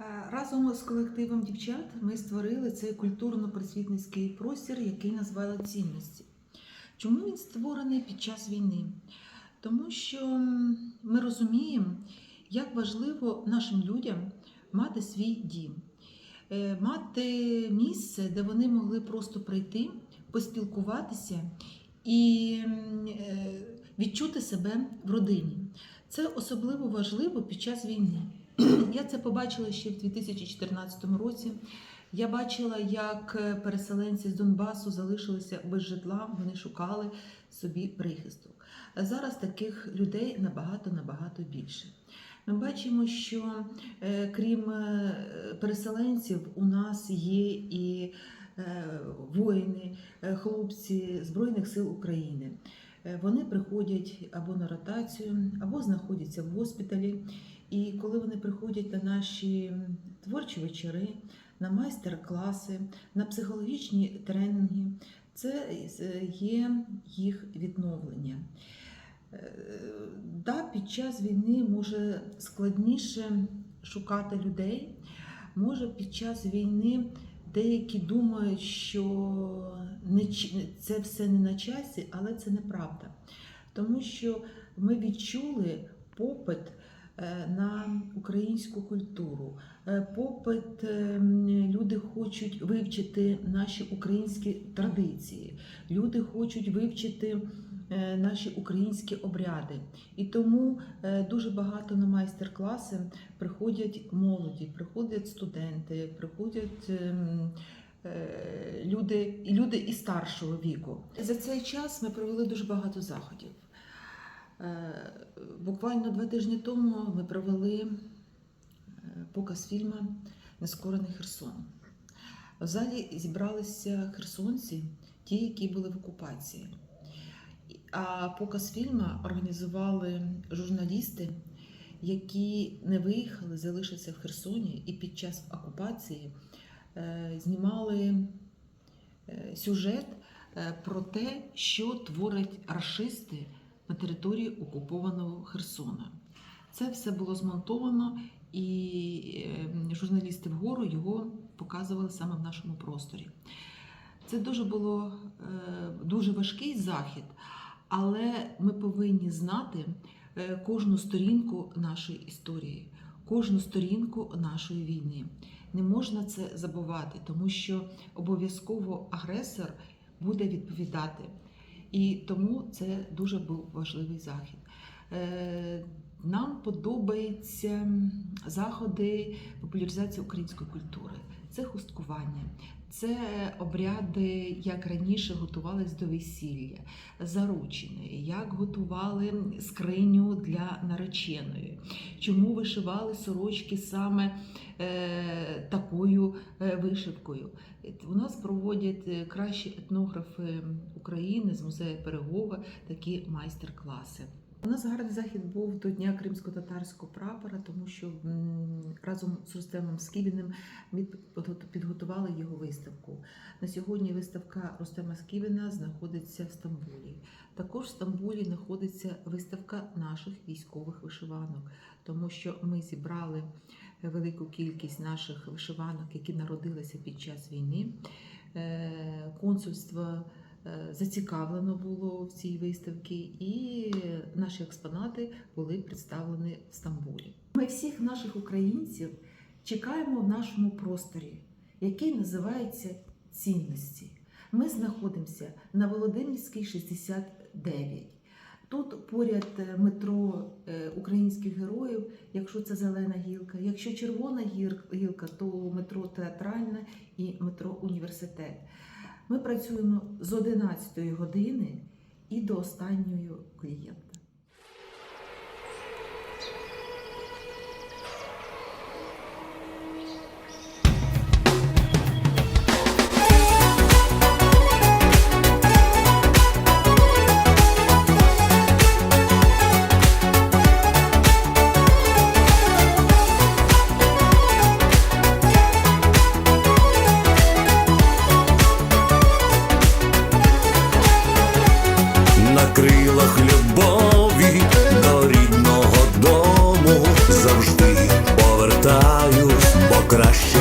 Е, Разом з колективом дівчат ми створили цей культурно-просвітницький простір, який назвали цінності. Чому він створений під час війни? Тому що ми розуміємо, як важливо нашим людям мати свій дім, Е, мати місце, де вони могли просто прийти, поспілкуватися і е, відчути себе в родині. Це особливо важливо під час війни. Я це побачила ще в 2014 році. Я бачила, як е, переселенці з Донбасу залишилися без житла, вони шукали собі прихисток. Зараз таких людей набагато набагато більше. Ми бачимо, що е, крім е, переселенців, у нас є і воїни, хлопці Збройних сил України. Е, Вони приходять або на ротацію, або знаходяться в госпіталі. І коли вони приходять на наші творчі вечори, на майстер-класи, на психологічні тренінги, це є їх відновлення. Е, Да, під час війни може складніше шукати людей. Може, під час війни деякі думають, що це все не на часі, але це неправда. Тому що ми відчули попит е, на українську культуру. Е, Попит е, люди хочуть вивчити наші українські традиції, люди хочуть вивчити наші українські обряди. І тому е, дуже багато на майстер-класи приходять молоді, приходять студенти, приходять. ем, е, Люди, люди і старшого віку. За цей час ми провели дуже багато заходів. Е, Буквально два тижні тому ми провели е, показ фільму Нескорений Херсон. В залі зібралися херсонці, ті, які були в окупації. А показ фільму організували журналісти, які не виїхали, залишилися в Херсоні і під час окупації е, знімали е, сюжет е, про те, що творять рашисти на території окупованого Херсона. Це все було змонтовано, і журналісти вгору його показували саме в нашому просторі. Це дуже було дуже важкий захід, але ми повинні знати е, кожну сторінку нашої історії, кожну сторінку нашої війни. Не можна це забувати, тому що обов'язково агресор буде відповідати. І тому це дуже був важливий захід. Е, Нам подобаються заходи популяризації української культури. Це хусткування, це обряди, як раніше готувались до весілля, заручини, як готували скриню для нареченої, чому вишивали сорочки саме е, такою е, вишивкою. У нас проводять е, кращі етнографи України з музею Перегова такі майстер-класи. У нас гарний захід був до Дня кримсько-татарського прапора, тому що разом з Рустемом Скібіним ми підготу- підготували його виставку. На сьогодні виставка Рустема Скібіна знаходиться в Стамбулі. Також в Стамбулі знаходиться виставка наших військових вишиванок, тому що ми зібрали велику кількість наших вишиванок, які народилися під час війни. Е, Консульство зацікавлено було в цій виставці, і наші експонати були представлені в Стамбулі. Ми всіх наших українців чекаємо в нашому просторі, який називається цінності. Ми знаходимося на Володимирській 69. Тут поряд е, метро е, українських героїв, якщо це зелена гілка, якщо червона гілка, то метро театральна і метро університет. Ми працюємо з 11 години і до останньої клієнта. До